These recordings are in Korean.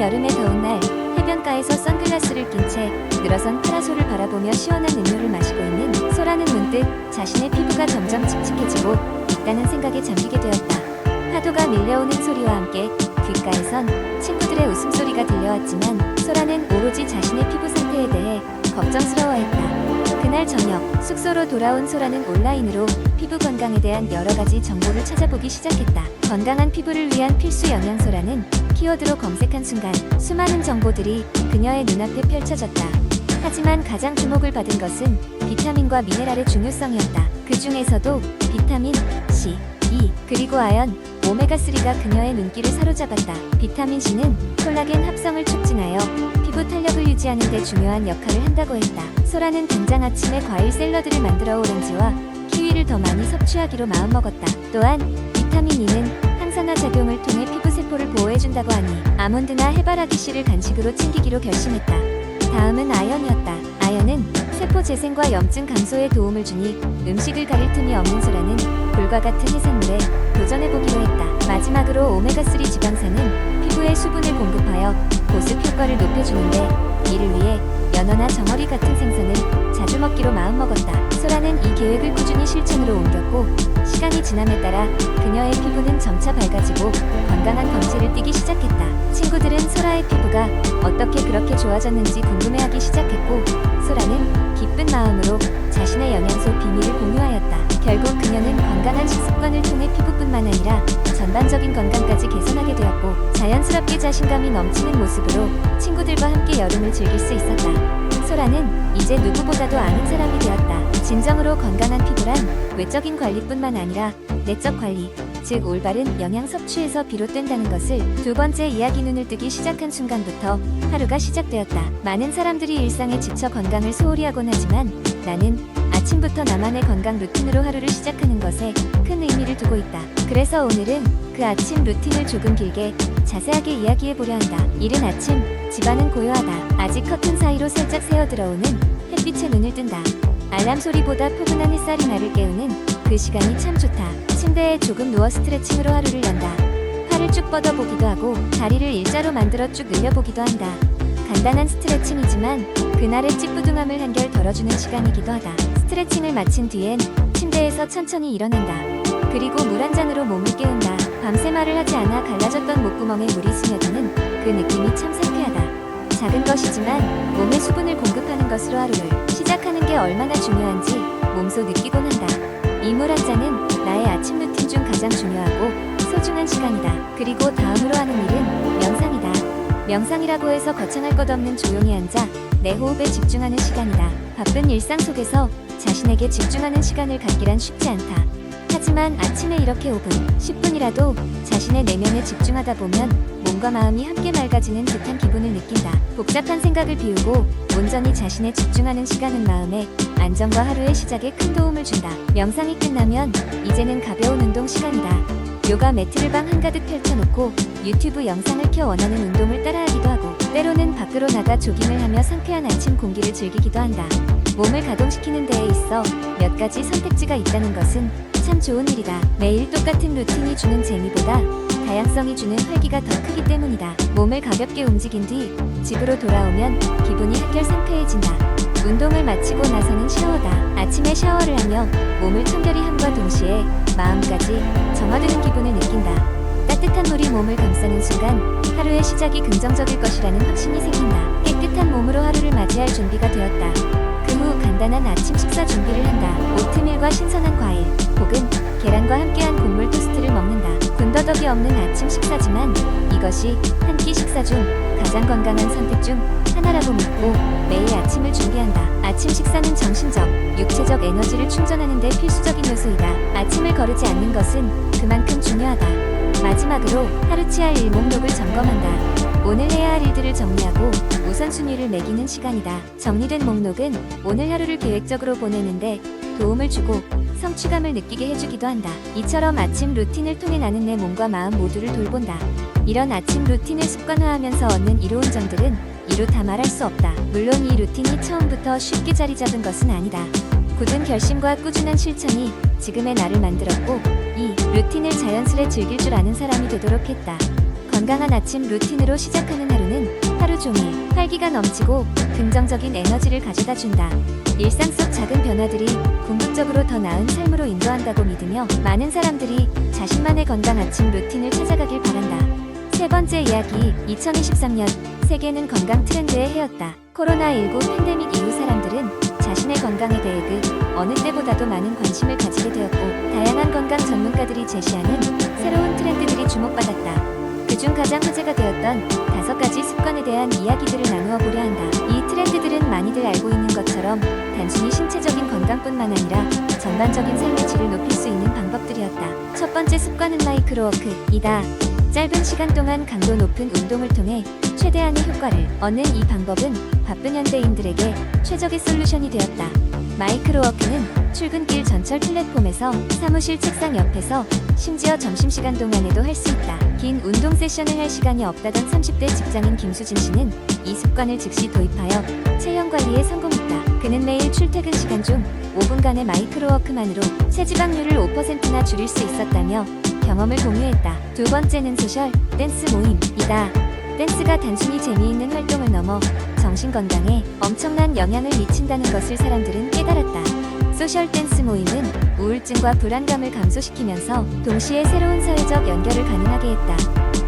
여름의 더운 날 해변가에서 선글라스를 낀 채 늘어선 파라솔을 바라보며 시원한 음료를 마시고 있는 소라는 문득 자신의 피부가 점점 칙칙해지고 있다는 생각에 잠기게 되었다. 파도가 밀려오는 소리와 함께 귓가에선 친구들의 웃음소리가 들려왔지만 소라는 오로지 자신의 피부 상태에 대해 걱정스러워했다. 그날 저녁 숙소로 돌아온 소라는 온라인으로 피부 건강에 대한 여러 가지 정보를 찾아보기 시작했다. 건강한 피부를 위한 필수 영양소라는 키워드로 검색한 순간 수많은 정보들이 그녀의 눈앞에 펼쳐졌다. 하지만 가장 주목을 받은 것은 비타민과 미네랄의 중요성이었다. 그 중에서도 비타민 C, E, 그리고 아연, 오메가3가 그녀의 눈길을 사로잡았다. 비타민 C는 콜라겐 합성을 촉진하여 피부 탄력을 유지하는 데 중요한 역할을 한다고 했다. 소라는 당장 아침에 과일 샐러드를 만들어 오렌지와 키위를 더 많이 섭취하기로 마음먹었다. 또한 비타민 E는 항산화 작용을 통해 피부 세포를 보호해준다고 하니 아몬드나 해바라기 씨를 간식으로 챙기기로 결심했다. 다음은 아연이었다. 아연은 세포 재생과 염증 감소에 도움을 주니 음식을 가릴 틈이 없는 소라는 불과 같은 해산물에 도전해보기로 했다. 마지막으로 오메가3 지방산은 피부에 수분을 공급하여 보습 효과를 높여주는데 이를 위해 연어나 정어리 같은 생선을 자주 먹기로 마음먹었다. 소라는 이 계획을 꾸준히 실천으로 옮겼고 시간이 지남에 따라 그녀의 피부는 점차 밝아지고 건강한 광채를 띠기 시작했다. 친구들은 소라의 피부가 어떻게 그렇게 좋아졌는지 궁금해하기 시작했고 소라는 기쁜 마음으로 자신의 영양소 비밀을 공유하였다. 결국 그녀는 건강한 식습관을 통해 피부뿐만 아니라 전반적인 건강까지 개선하게 되었고 자연스럽게 자신감이 넘치는 모습으로 친구들과 함께 여름을 즐길 수 있었다. 소라는 이제 누구보다도 아는 사람이 되었다. 진정으로 건강한 피부란 외적인 관리뿐만 아니라 내적 관리, 즉 올바른 영양 섭취에서 비롯된다는 것을 두 번째 이야기 눈을 뜨기 시작한 순간부터 하루가 시작되었다. 많은 사람들이 일상에 지쳐 건강을 소홀히 하곤 하지만 나는 아침부터 나만의 건강 루틴으로 하루를 시작하는 것에 큰 의미를 두고 있다. 그래서 오늘은 그 아침 루틴을 조금 길게 자세하게 이야기해 보려 한다. 이른 아침, 집안은 고요하다. 아직 커튼 사이로 살짝 새어 들어오는 햇빛에 눈을 뜬다. 알람 소리보다 포근한 햇살이 나를 깨우는 그 시간이 참 좋다. 침대에 조금 누워 스트레칭으로 하루를 연다. 팔을 쭉 뻗어보기도 하고 다리를 일자로 만들어 쭉 늘려보기도 한다. 간단한 스트레칭이지만 그날의 찌뿌둥함을 한결 덜어주는 시간이기도 하다. 스트레칭을 마친 뒤엔 침대에서 천천히 일어난다. 그리고 물 한 잔으로 몸을 깨운다. 밤새 말을 하지 않아 갈라졌던 목구멍에 물이 스며드는 그 느낌이 참 상쾌하다. 작은 것이지만 몸에 수분을 공급하는 것으로 하루를 시작하는 게 얼마나 중요한지 몸소 느끼곤 한다. 이 물 한 잔은 나의 아침 루틴 중 가장 중요하고 소중한 시간이다. 그리고 다음으로 하는 일은 명상이다. 명상이라고 해서 거창할 것 없는 조용히 앉아 내 호흡에 집중하는 시간이다. 바쁜 일상 속에서 자신에게 집중하는 시간을 갖기란 쉽지 않다. 하지만 아침에 이렇게 5분, 10분이라도 자신의 내면에 집중하다 보면 몸과 마음이 함께 맑아지는 듯한 기분을 느낀다. 복잡한 생각을 비우고 온전히 자신에 집중하는 시간은 마음의 안정과 하루의 시작에 큰 도움을 준다. 명상이 끝나면 이제는 가벼운 운동 시간이다. 요가 매트를 방 한가득 펼쳐놓고 유튜브 영상을 켜 원하는 운동을 따라하기도 하고 때로는 밖으로 나가 조깅을 하며 상쾌한 아침 공기를 즐기기도 한다. 몸을 가동시키는 데에 있어 몇 가지 선택지가 있다는 것은 참 좋은 일이다. 매일 똑같은 루틴이 주는 재미보다 다양성이 주는 활기가 더 크기 때문이다. 몸을 가볍게 움직인 뒤 집으로 돌아오면 기분이 한결 상쾌해진다. 운동을 마치고 나서는 샤워다. 아침에 샤워를 하며 몸을 청결히 함과 동시에 마음까지 정화되는 기분을 느낀다. 따뜻한 물이 몸을 감싸는 순간 하루의 시작이 긍정적일 것이라는 확신이 생긴다. 깨끗한 몸으로 하루를 맞이할 준비가 되었다. 그 후 간단한 아침 식사 준비를 한다. 오트밀과 신선한 과일, 혹은 계란과 함께한 곡물 토스트를 먹는다. 군더더기 없는 아침 식사지만 이것이 한 끼 식사 중 가장 건강한 선택 중 하나라고 믿고 매일 아침을 준비한다. 아침 식사는 정신적, 육체적 에너지를 충전하는 데 필수적인 요소이다. 아침을 거르지 않는 것은 그만큼 중요하다. 마지막으로 하루치 할 일 목록을 점검한다. 오늘 해야 할 일들을 정리하고 우선순위를 매기는 시간이다. 정리된 목록은 오늘 하루를 계획적으로 보내는데 도움을 주고 성취감을 느끼게 해주기도 한다. 이처럼 아침 루틴을 통해 나는 내 몸과 마음 모두를 돌본다. 이런 아침 루틴을 습관화하면서 얻는 이로운 점들은 이루 다 말할 수 없다. 물론 이 루틴이 처음부터 쉽게 자리 잡은 것은 아니다. 굳은 결심과 꾸준한 실천이 지금의 나를 만들었고 이 루틴을 자연스레 즐길 줄 아는 사람이 되도록 했다. 건강한 아침 루틴으로 시작하는 하루는 하루 종일 활기가 넘치고 긍정적인 에너지를 가져다 준다. 일상 속 작은 변화들이 궁극적으로 더 나은 삶으로 인도한다고 믿으며 많은 사람들이 자신만의 건강 아침 루틴을 찾아가길 바란다. 세 번째 이야기 2023년 세계는 건강 트렌드의 해였다. 코로나19 팬데믹 이후 사람들은 자신의 건강에 대해 그 어느 때보다도 많은 관심을 가지게 되었고 다양한 건강 전문가들이 제시하는 새로운 트렌드들이 주목받았다. 그중 가장 화제가 되었던 다섯 가지 습관에 대한 이야기들을 나누어 보려 한다. 이 트렌드들은 많이들 알고 있는 것처럼 단순히 신체적인 건강뿐만 아니라 전반적인 삶의 질을 높일 수 있는 방법들이었다. 첫 번째 습관은 마이크로워크이다. 짧은 시간 동안 강도 높은 운동을 통해 최대한의 효과를 얻는 이 방법은 바쁜 현대인들에게 최적의 솔루션이 되었다. 마이크로워크는 출근길 전철 플랫폼에서 사무실 책상 옆에서 심지어 점심시간 동안에도 할 수 있다. 긴 운동 세션을 할 시간이 없다던 30대 직장인 김수진 씨는 이 습관을 즉시 도입하여 체형 관리에 성공했다. 그는 매일 출퇴근 시간 중 5분간의 마이크로워크만으로 체지방률을 5%나 줄일 수 있었다며 경험을 공유했다. 두 번째는 소셜 댄스 모임이다. 댄스가 단순히 재미있는 활동을 넘어 정신 건강에 엄청난 영향을 미친다는 것을 사람들은 깨달았다. 소셜 댄스 모임은 우울증과 불안감을 감소시키면서 동시에 새로운 사회적 연결을 가능하게 했다.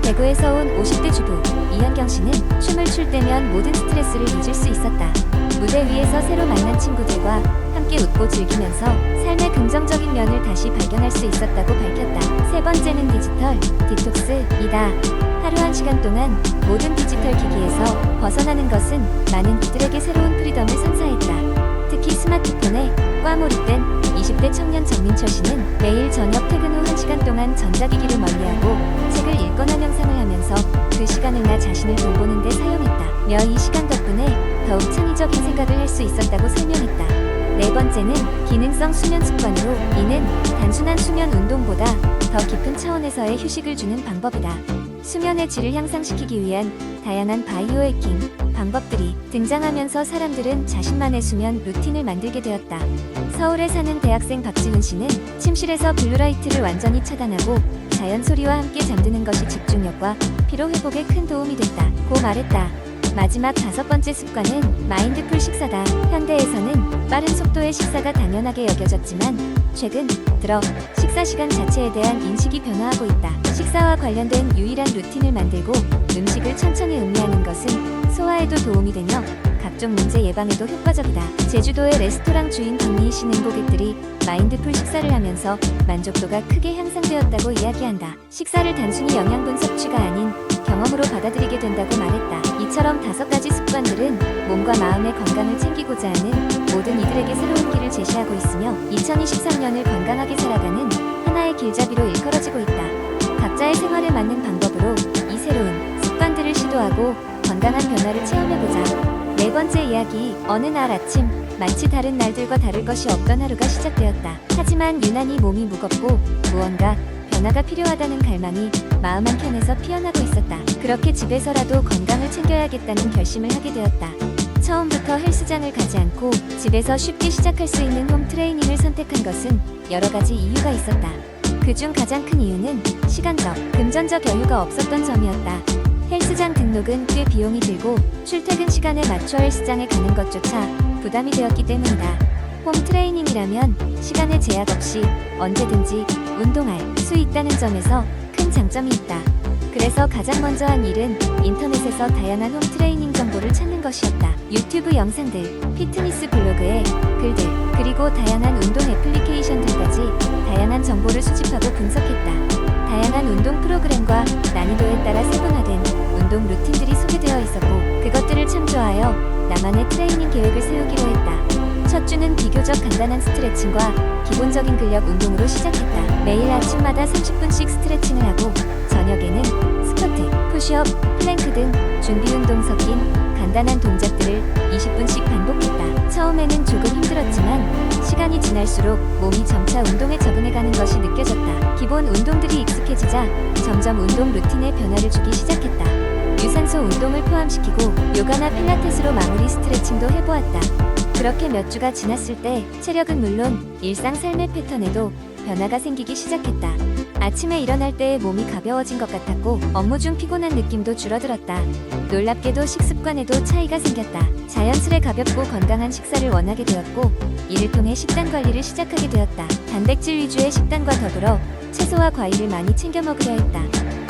대구에서 온 50대 주부 이현경 씨는 춤을 출 때면 모든 스트레스를 잊을 수 있었다. 무대 위에서 새로 만난 친구들과 함께 웃고 즐기면서 삶의 긍정적인 면을 다시 발견할 수 있었다고 밝혔다. 세 번째는 디지털 디톡스이다. 하루 한 시간 동안 모든 디지털 기기에서 벗어나는 것은 많은 이들에게 새로운 프리덤을 선사했다. 특히 스마트폰에 꽈몰입된 20대 청년 정민철 씨는 매일 저녁 퇴근 후 1시간 동안 전자기기를 멀리하고 책을 읽거나 명상을 하면서 그 시간을 나 자신을 돌보는 데 사용했다. 며 이 시간 덕분에 더욱 창의적인 생각을 할 수 있었다고 설명했다. 네 번째는 기능성 수면 습관으로 이는 단순한 수면 운동보다 더 깊은 차원에서의 휴식을 주는 방법이다. 수면의 질을 향상시키기 위한 다양한 바이오 해킹 방법들이 등장하면서 사람들은 자신만의 수면 루틴을 만들게 되었다. 서울에 사는 대학생 박지훈 씨는 침실에서 블루라이트를 완전히 차단하고 자연 소리와 함께 잠드는 것이 집중력과 피로 회복에 큰 도움이 됐다. 고 말했다. 마지막 다섯 번째 습관은 마인드풀 식사다. 현대에서는 빠른 속도의 식사가 당연하게 여겨졌지만 최근 들어 식사 시간 자체에 대한 인식이 변화하고 있다. 식사와 관련된 유일한 루틴을 만들고 음식을 천천히 음미하는 것은 소화에도 도움이 되며 각종 문제 예방에도 효과적이다. 제주도의 레스토랑 주인 박미희 씨는 고객들이 마인드풀 식사를 하면서 만족도가 크게 향상되었다고 이야기한다. 식사를 단순히 영양분 섭취가 아닌 경험으로 받아들이게 된다고 말했다. 이처럼 다섯 가지 습관들은 몸과 마음의 건강을 챙기고자 하는 모든 이들에게 새로운 길을 제시하고 있으며 2023년을 건강하게 살아가는 하나의 길잡이로 일컬어지고 있다. 각자의 생활에 맞는 방법으로 이 새로운 습관들을 시도하고 건강한 변화를 체험해보자. 네 번째 이야기. 어느 날 아침, 마치 다른 날들과 다를 것이 없던 하루가 시작되었다. 하지만 유난히 몸이 무겁고 무언가 변화가 필요하다는 갈망이 마음 한켠에서 피어나고 있었다. 그렇게 집에서라도 건강을 챙겨야겠다는 결심을 하게 되었다. 처음부터 헬스장을 가지 않고 집에서 쉽게 시작할 수 있는 홈 트레이닝을 선택한 것은 여러 가지 이유가 있었다. 그중 가장 큰 이유는 시간적, 금전적 여유가 없었던 점이었다. 헬스장 등록은 꽤 비용이 들고 출퇴근 시간에 맞춰 헬스장에 가는 것조차 부담이 되었기 때문이다. 홈 트레이닝이라면 시간의 제약 없이 언제든지 운동할 수 있다는 점에서 큰 장점이 있다. 그래서 가장 먼저 한 일은 인터넷에서 다양한 홈 트레이닝 정보를 찾는 것이었다. 유튜브 영상들, 피트니스 블로그에 글들, 그리고 다양한 운동 애플리케이션들까지 다양한 정보를 수집하고 분석했다. 다양한 운동 프로그램과 난이도에 따라 세분화된 운동 루틴들이 소개되어 있었고 그것들을 참조하여 나만의 트레이닝 계획을 세우기로 했다. 첫 주는 비교적 간단한 스트레칭과 기본적인 근력 운동으로 시작했다. 매일 아침마다 30분씩 스트레칭을 하고 저녁에는 스쿼트, 푸시업, 플랭크 등 준비 운동 섞인 간단한 동작들을 20분씩 반복했다. 처음에는 조금 힘들었지만 시간이 지날수록 몸이 점차 운동에 적응해가는 것이 느껴졌다. 기본 운동들이 익숙해지자 점점 운동 루틴에 변화를 주기 시작했다. 유산소 운동을 포함시키고 요가나 필라테스로 마무리 스트레칭도 해보았다. 그렇게 몇 주가 지났을 때 체력은 물론 일상 삶의 패턴에도 변화가 생기기 시작했다. 아침에 일어날 때 몸이 가벼워진 것 같았고 업무 중 피곤한 느낌도 줄어들었다. 놀랍게도 식습관에도 차이가 생겼다. 자연스레 가볍고 건강한 식사를 원하게 되었고 이를 통해 식단 관리를 시작하게 되었다. 단백질 위주의 식단과 더불어 채소와 과일을 많이 챙겨 먹으려 했다.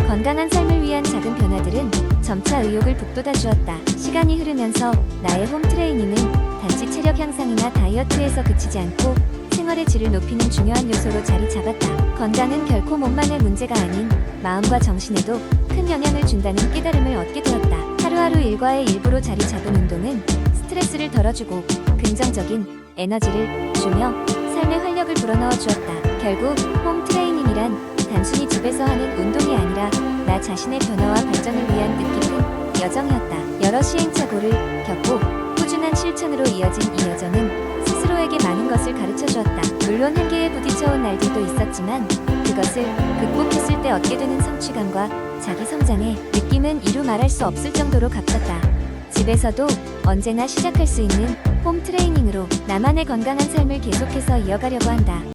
건강한 삶을 위한 작은 변화들은 점차 의욕을 북돋아 주었다. 시간이 흐르면서 나의 홈 트레이닝은 단지 체력 향상이나 다이어트에서 그치지 않고 생활의 질을 높이는 중요한 요소로 자리 잡았다. 건강은 결코 몸만의 문제가 아닌 마음과 정신에도 큰 영향을 준다는 깨달음을 얻게 되었다. 하루하루 일과의 일부로 자리 잡은 운동은 스트레스를 덜어주고 긍정적인 에너지를 주며 삶의 활력을 불어넣어 주었다. 결국 홈 트레이닝이란 단순히 집에서 하는 운동이 아니라 나 자신의 변화와 발전을 위한 뜻깊은 여정이었다. 여러 시행착오를 이어진 이 여정은 스스로에게 많은 것을 가르쳐 주었다. 물론 한계에 부딪혀온 날들도 있었지만 그것을 극복했을 때 얻게 되는 성취감과 자기 성장의 느낌은 이루 말할 수 없을 정도로 값졌다. 집에서도 언제나 시작할 수 있는 홈 트레이닝으로 나만의 건강한 삶을 계속해서 이어가려고 한다.